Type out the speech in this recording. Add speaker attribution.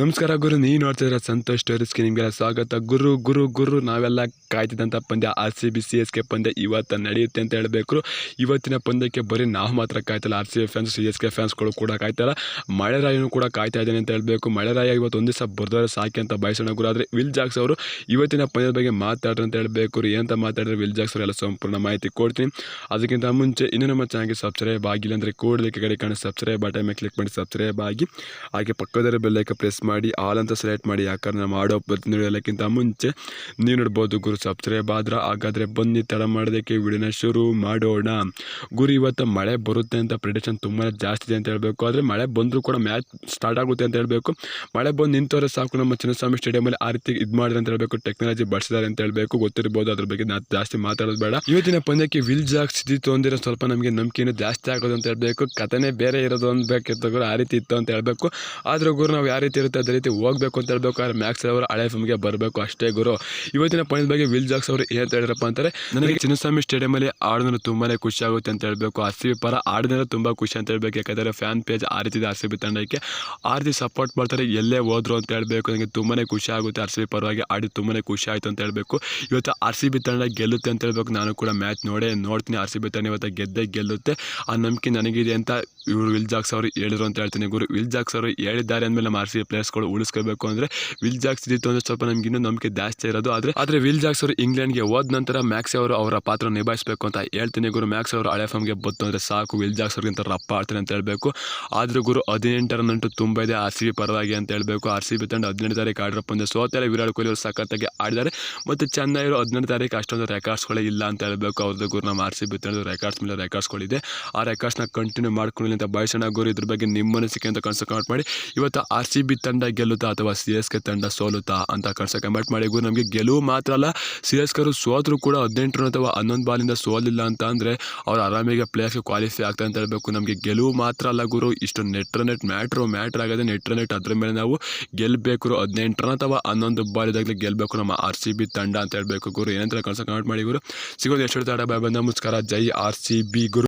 Speaker 1: ನಮಸ್ಕಾರ ಗುರು, ನೀವು ನೋಡ್ತಿದ್ರೆ ಸಂತೋಷ್ ಸ್ಟೋರೀಸ್ಗೆ ನಿಮಗೆಲ್ಲ ಸ್ವಾಗತ. ಗುರು ಗುರು ಗುರು, ನಾವೆಲ್ಲ ಕಾಯ್ತಿದ್ದಂಥ ಪಂದ್ಯ R C B C S K ಪಂದ್ಯ ಇವತ್ತು ನಡೆಯುತ್ತೆ ಅಂತ ಹೇಳಬೇಕು ಇವತ್ತಿನ ಪಂದ್ಯಕ್ಕೆ ಬರೀ ನಾವು ಮಾತ್ರ ಕಾಯ್ತಲ್ಲ R C B fans C S K ಫ್ಯಾನ್ಸ್ಗಳು ಕೂಡ ಕಾಯ್ತಾರೆ ಮಳೆ ರಾಯನು ಕೂಡ ಕಾಯ್ತಾ ಇದ್ದಾನೆ ಅಂತ ಹೇಳಬೇಕು. ಮಳೆರಾಯ ಇವತ್ತು ಒಂದು ದಿವಸ ಬರ್ದವ್ರೆ ಸಾಕಿ ಅಂತ ಬಯಸೋಣ ಗುರು. ಆದರೆ ವಿಲ್ ಜಾಕ್ಸ್ ಅವರು ಇವತ್ತಿನ ಪಂದ್ಯದ ಬಗ್ಗೆ ಮಾತಾಡ್ರಿ ಅಂತ ಹೇಳಬೇಕು. ಏನಂತ ಮಾತಾಡಿದ್ರೆ ವಿಲ್ ಜಾಕ್ಸ್ ಅವರೆಲ್ಲ ಸಂಪೂರ್ಣ ಮಾಹಿತಿ ಕೊಡ್ತೀನಿ. ಅದಕ್ಕಿಂತ ಮುಂಚೆ ಇನ್ನೂ ನಮ್ಮ ಚಾನಲ್ಗೆ ಸಬ್ಸ್ಕ್ರೈಬ್ ಆಗಿಲ್ಲ ಅಂದರೆ ಕೂಡಲೇ ಕಡೆ ಕಾಣೋ ಸಬ್ಸ್ಕ್ರೈಬ್ ಬಟನ್ ಮೇಲೆ ಕ್ಲಿಕ್ ಮಾಡಿ ಸಬ್ಸ್ಕ್ರೈಬ್ ಆಗಿ ಹಾಗೆ ಪಕ್ಕದ ಬೆಲ್ಲೈಕ ಪ್ರೆಸ್ ಮಾಡಿ ಆಲ್ ಅಂತ ಸೆಲೆಕ್ಟ್ ಮಾಡಿ, ಯಾಕಂದ್ರೆ ನಾವು ಮಾಡೋ ಎಲ್ಲಕ್ಕಿಂತ ಮುಂಚೆ ನೀವು ನೋಡ್ಬೋದು ಗುರು ಸಬ್ಸ್ಕ್ರೈಬ್ ಆದ್ರೆ ಹಾಗಾದರೆ ಬನ್ನಿ, ತಡ ಮಾಡೋದಕ್ಕೆ ವಿಡಿಯೋನ ಶುರು ಮಾಡೋಣ. ಗುರು, ಇವತ್ತು ಮಳೆ ಬರುತ್ತೆ ಅಂತ ಪ್ರಿಡಿಕ್ಷನ್ ತುಂಬಾ ಜಾಸ್ತಿ ಇದೆ ಅಂತ ಹೇಳಬೇಕು. ಆದರೆ ಮಳೆ ಬಂದರೂ ಕೂಡ ಮ್ಯಾಚ್ ಸ್ಟಾರ್ಟ್ ಆಗುತ್ತೆ ಅಂತ ಹೇಳಬೇಕು. ಮಳೆ ಬಂದು ನಿಂತವರೆ ಸಾಕು ನಮ್ಮ ಚಿನ್ನಸ್ವಾಮಿ ಸ್ಟೇಡಿಯಮಲ್ಲಿ ಆ ರೀತಿ ಇದು ಮಾಡಿದ್ರೆ ಅಂತ ಹೇಳಬೇಕು. ಟೆಕ್ನಾಲಜಿ ಬಳಸಿದ್ದಾರೆ ಅಂತ ಹೇಳಬೇಕು. ಗೊತ್ತಿರ್ಬೋದು, ಅದ್ರ ಬಗ್ಗೆ ನಾನು ಜಾಸ್ತಿ ಮಾತಾಡೋದು ಬೇಡ. ಇವತ್ತಿನ ಪಂದ್ಯಕ್ಕೆ ವಿಲ್ ಜಾಕ್ ಸ್ಥಿತಿ ತೊಂದಿರೋ ಸ್ವಲ್ಪ ನಮಗೆ ನಂಬಿಕೆನೂ ಜಾಸ್ತಿ ಆಗೋದು ಅಂತ ಹೇಳಬೇಕು. ಕಥೆನೇ ಬೇರೆ ಇರೋದು ಅಂದ್ಬೇಕಿತ್ತು ಆ ರೀತಿ ಇತ್ತು ಅಂತ ಹೇಳಬೇಕು. ಆದ್ರೆ ಗುರು, ನಾವು ಯಾವ ರೀತಿ ಇರುತ್ತೆ ಅದೇ ರೀತಿ ಹೋಗ್ಬೇಕು ಅಂತ ಹೇಳ್ಬೇಕು ಆದರೆ ಮ್ಯಾಕ್ಸ್ ಅವರು ಹಳೆ ಫಿಲ್ಮ್ಗೆ ಬರಬೇಕು ಅಷ್ಟೇ ಗುರು. ಇವತ್ತಿನ ಪಾಯಿಂಟ್ ಬಗ್ಗೆ ವಿಲ್ ಜಾಕ್ಸ್ ಅವರು ಏನಂತ ಹೇಳಿದ್ರಪ್ಪ ಅಂತಾರೆ ನನಗೆ ಚಿನ್ನಸ್ವಾಮಿ ಸ್ಟೇಡಿಯಮಲ್ಲಿ ಆಡಿದ್ರೆ ತುಂಬಾನೇ ಖುಷಿ ಆಗುತ್ತೆ ಅಂತ ಹೇಳಬೇಕು. ಆರ್ ಸಿ ಬಿ ಪರ ಆಡಿದ್ರೆ ತುಂಬ ಖುಷಿ ಅಂತ ಹೇಳ್ಬೇಕು. ಯಾಕಂದರೆ ಫ್ಯಾನ್ ಪೇಜ್ ಆ ರೀತಿ ಆರ್ ಸಿ ಬಿ ತಂಡಕ್ಕೆ ಆ ರೀತಿ ಸಪೋರ್ಟ್ ಮಾಡ್ತಾರೆ ಎಲ್ಲೇ ಹೋದ್ರು ಅಂತ ಹೇಳಬೇಕು. ನನಗೆ ತುಂಬಾನೇ ಖುಷಿ ಆಗುತ್ತೆ ಆರ್ ಸಿ ಬಿ ಪರವಾಗಿ ಆಡಿ ತುಂಬಾನೇ ಖುಷಿ ಆಯಿತು ಅಂತ ಹೇಳಬೇಕು. ಇವತ್ತು ಆರ್ ಸಿ ಬಿ ತಂಡ ಗೆಲ್ಲುತ್ತೆ ಅಂತ ಹೇಳ್ಬೇಕು. ನಾನು ಕೂಡ ಮ್ಯಾಚ್ ನೋಡೇ ನೋಡ್ತೀನಿ. ಆರ್ ಸಿ ಬಿ ತಂಡ ಇವತ್ತು ಗೆದ್ದೇ ಗೆಲ್ಲುತ್ತೆ. ಆ ನಂಬಿಕೆ ನನಗಿದೆ ಅಂತ ಇವರು ವಿಲ್ ಜಾಕ್ಸ್ ಅವರು ಹೇಳಿದ್ರು ಅಂತ ಹೇಳ್ತೀನಿ ಗುರು. ವಿಲ್ ಜಾಕ್ಸ್ ಅವರು ಹೇಳಿದ್ದಾರೆ ಅಂದಮೇಲೆ ನಮ್ಮ ಆರ್ ಸಿ ಬಿ ಪ್ಲೇಯರ್ಸ್ಗಳು ಉಳಿಸ್ಕೋಬೇಕು ಅಂದ್ರೆ ವಿಲ್ ಜಾಕ್ಸ್ ಇದ್ದಿತ್ತು ಅಂದ್ರೆ ಸ್ವಲ್ಪ ನಮ್ಗೆ ಇನ್ನೂ ನಂಬಿಕೆ ಜಾಸ್ತಿ ಇರೋದು. ಆದರೆ ಆದರೆ ವಿಲ್ ಜಾಕ್ಸ್ ಅವರು ಇಂಗ್ಲೆಂಡ್ಗೆ ಹೋದ ನಂತರ ಮ್ಯಾಕ್ಸ್ ಅವರು ಅವರ ಪಾತ್ರ ನಿಭಾಯಿಸಬೇಕು ಅಂತ ಹೇಳ್ತೀನಿ ಗುರು. ಮ್ಯಾಕ್ಸ್ ಅವರು ಹಳೆ ಫಾರ್ಮ್ಗೆ ಬತ್ತು ಅಂದರೆ ಸಾಕು, ವಿಲ್ ಜಾಕ್ಸ್ ಅವ್ರಿಗಿಂತ ರಪ್ಪ ಆಡ್ತಾರೆ ಅಂತ ಹೇಳಬೇಕು. ಆದರೂ ಗುರು ಹದಿನೆಂಟರ ನಂಟು ತುಂಬ ಇದೆ ಆರ್ ಸಿ ಬಿ ಪರವಾಗಿ ಅಂತ ಹೇಳಬೇಕು. ಆರ್ ಸಿ ಬಿ ತಂಡ ಹದಿನೆಂಟು ತಾರೀಕು ಆಡ್ರಪ್ಪ ಅಂದ್ರೆ ಸೋತಾರೆ ವಿರಾಟ್ ಕೊಹ್ಲಿ ಅವರು ಸಖತ್ತಾಗಿ ಆಡಿದ್ದಾರೆ. ಮತ್ತು ಅವರು ಹದಿನೆಂಟು ತಾರೀಕು ಅಷ್ಟೊಂದು ರೆಕಾರ್ಡ್ಸ್ಗಳೇ ಇಲ್ಲ ಅಂತ ಹೇಳಬೇಕು. ಅವ್ರದ್ದು ಗುರು ನಮ್ಮ ಆರ್ ಸಿ ಬಿ ತಂಡದ ರೆಕಾರ್ಡ್ಸ್ ಮೇಲೆ ರೆಕಾರ್ಡ್ಸ್ಗಳಿದೆ ಆ ರೆಕಾರ್ಡ್ಸ್ನ ಕಂಟಿನ್ಯೂ ಮಾಡ್ಕೊಳ್ಳಿ ಅಂತ ಬಯಸೋಣ ಗುರು. ಇದ್ರ ಬಗ್ಗೆ ನಿಮ್ಮ ಅನಿಸಿಕೆ ಅಂತ ಕನ್ಸು ಮಾಡಿ. ಇವತ್ತು ಆರ್ ಸಿ ಬಿ ತಂಡ ಗೆಲ್ಲುತ್ತಾ ಅಥವಾ ಸಿ ಎಸ್ ಕೆ ತಂಡ ಸೋಲುತ್ತಾ ಅಂತ ಕಳ್ಸೋಕೆ ಬಟ್ ಮಾಡಿ ಗುರು ನಮಗೆ ಗೆಲುವು ಮಾತ್ರ ಅಲ್ಲ, ಸಿ ಎಸ್ ಕೆರು ಸೋತರು ಕೂಡ ಹದಿನೆಂಟು ರನ್ ಅಥವಾ ಹನ್ನೊಂದು ಬಾಲಿಂದ ಸೋಲಿಲ್ಲ ಅಂತ ಅಂದರೆ ಅವ್ರು ಆರಾಮಿಗೆ ಪ್ಲೇಯರ್ಸ್ಗೆ ಕ್ವಾಲಿಫೈ ಆಗ್ತಾರೆ ಅಂತ ಹೇಳಬೇಕು. ನಮಗೆ ಗೆಲುವು ಮಾತ್ರ ಅಲ್ಲ ಗುರು. ಇಷ್ಟು ನೆಟ್ ನೆಟ್ ಮ್ಯಾಟ್ರು ಮ್ಯಾಟ್ರ್ ಆಗೋದೇ ನೆಟ್ ನೆಟ್ ಅದ್ರ ಮೇಲೆ ನಾವು ಗೆಲ್ಲಬೇಕು ಹದಿನೆಂಟು ರನ್ ಅಥವಾ ಹನ್ನೊಂದು ಬಾಲಿದಾಗಲೇ ಗೆಲ್ಲಬೇಕು ನಮ್ಮ ಆರ್ ಸಿ ಬಿ ತಂಡ ಅಂತ ಹೇಳಬೇಕು ಗುರು. ಏನಂತ ಕಳ್ಸೋ ಕಮೆಂಟ್ ಮಾಡಿ ಗುರು. ಸಿಗೋದು ಎಷ್ಟು ತಡ ಬಾಯ್ ಬಂದ ನಮಸ್ಕಾರ. ಜೈ ಆರ್ ಸಿ ಬಿ ಗುರು.